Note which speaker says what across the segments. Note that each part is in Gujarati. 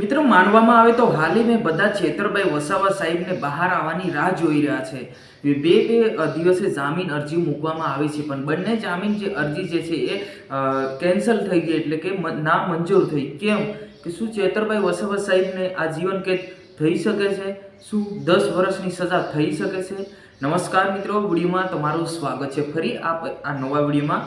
Speaker 1: મિત્રો, માનવામાં આવે તો હાલીને બધા છેતરભાઈ વસાવા સાહેબને બહાર આવવાની રાહ જોઈ રહ્યા છે. બે બે દિવસે જામીન અરજી મૂકવામાં આવી છે, પણ બંને જામીન જે અરજી જે છે એ કેન્સલ થઈ ગઈ એટલે કે ના મંજૂર થઈ. કેમ? કે શું છેતરભાઈ વસાવા સાહેબને આ જીવન કેદ થઈ શકે છે? શું દસ વર્ષની સજા થઈ શકે છે? નમસ્કાર મિત્રો, વિડીયોમાં તમારું સ્વાગત છે. ફરી આપ, આ નવા વિડીયોમાં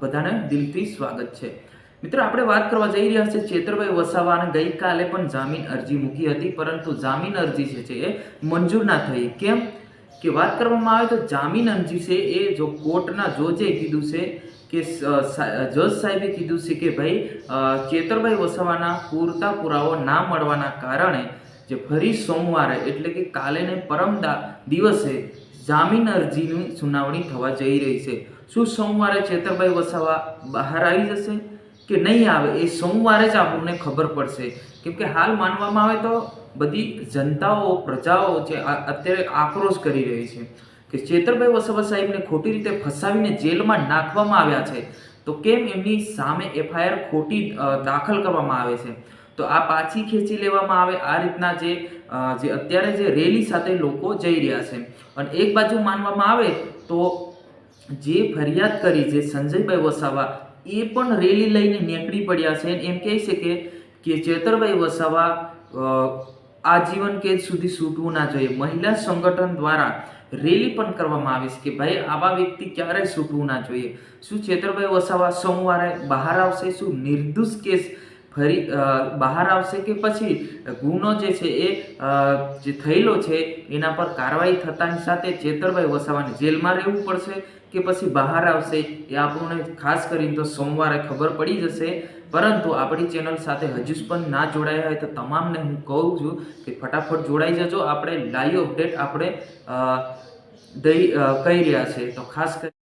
Speaker 1: બધાને દિલથી સ્વાગત છે. મિત્રો, આપણે વાત કરવા જઈ રહ્યા છે ચેતરભાઈ વસાવાને. ગઈકાલે પણ જામીન અરજી મૂકી હતી, પરંતુ જામીન અરજી છે એ મંજૂર ના થઈ. કેમ? કે વાત કરવામાં આવે તો જામીન અરજી છે એ જો કોર્ટના જોજે કીધું છે કે જજ સાહેબે કીધું છે કે ભાઈ ચેતરભાઈ વસાવાના પૂરતા પુરાવો ના મળવાના કારણે જે ફરી સોમવારે એટલે કે કાલેને પરમદા દિવસે જામીન અરજીની સુનાવણી થવા જઈ રહી છે. શું સોમવારે ચેતરભાઈ વસાવા બહાર આવી જશે? કે નહીં આવે, એ સોમવારે જ આપણને ખબર પડશે. કેમ કે હાલ માનવામાં આવે તો બધી જનતાઓ, પ્રજાઓ છે અત્યારે આક્રોશ કરી રહી છે કે ચેતરભાઈ વસાવા સાહેબને ખોટી રીતે ફસાવીને જેલમાં નાખવામાં આવ્યા છે, તો કેમ એમની સામે એફઆઈઆર ખોટી દાખલ કરવામાં આવે છે? તો આ પાછી ખેંચી લેવામાં આવે, આ રીતના જે જે અત્યારે જે રેલી સાથે લોકો જઈ રહ્યા છે. અને એક બાજુ માનવામાં આવે તો જે ફરિયાદ કરી જે સંજયભાઈ વસાવા એ પણ રેલી લઈને નીકળી પડ્યા છે એમ કહે છે કે કે ચેતરભાઈ વસાવા આજીવન કેદ સુધી છૂટવું ના જોઈએ. મહિલા સંગઠન દ્વારા રેલી પણ કરવામાં આવી છે કે ભાઈ આવા વ્યક્તિ ક્યારેય છૂટવું ના જોઈએ. શું ચેતરભાઈ વસાવા સોમવારે બહાર આવશે? શું નિર્દોષ કેસ ફરી બહાર આવશે કે પછી? ગુનો જે છે એ જે થયેલો છે, એના પર કાર્યવાહી થતાની સાથે ચેતરભાઈ વસાવાને જેલમાં રહેવું પડશે કે પછી બહાર આવશે? એ આપણને ખાસ કરીને તો સોમવારે ખબર પડી જશે. પરંતુ આપણી ચેનલ સાથે હજુ પણ ના જોડાયા હોય તો તમામને હું કહું છું કે ફટાફટ જોડાઈ જજો. આપણે લાઈવ અપડેટ આપણે દઈ કહી રહ્યા છે. તો ખાસ કરી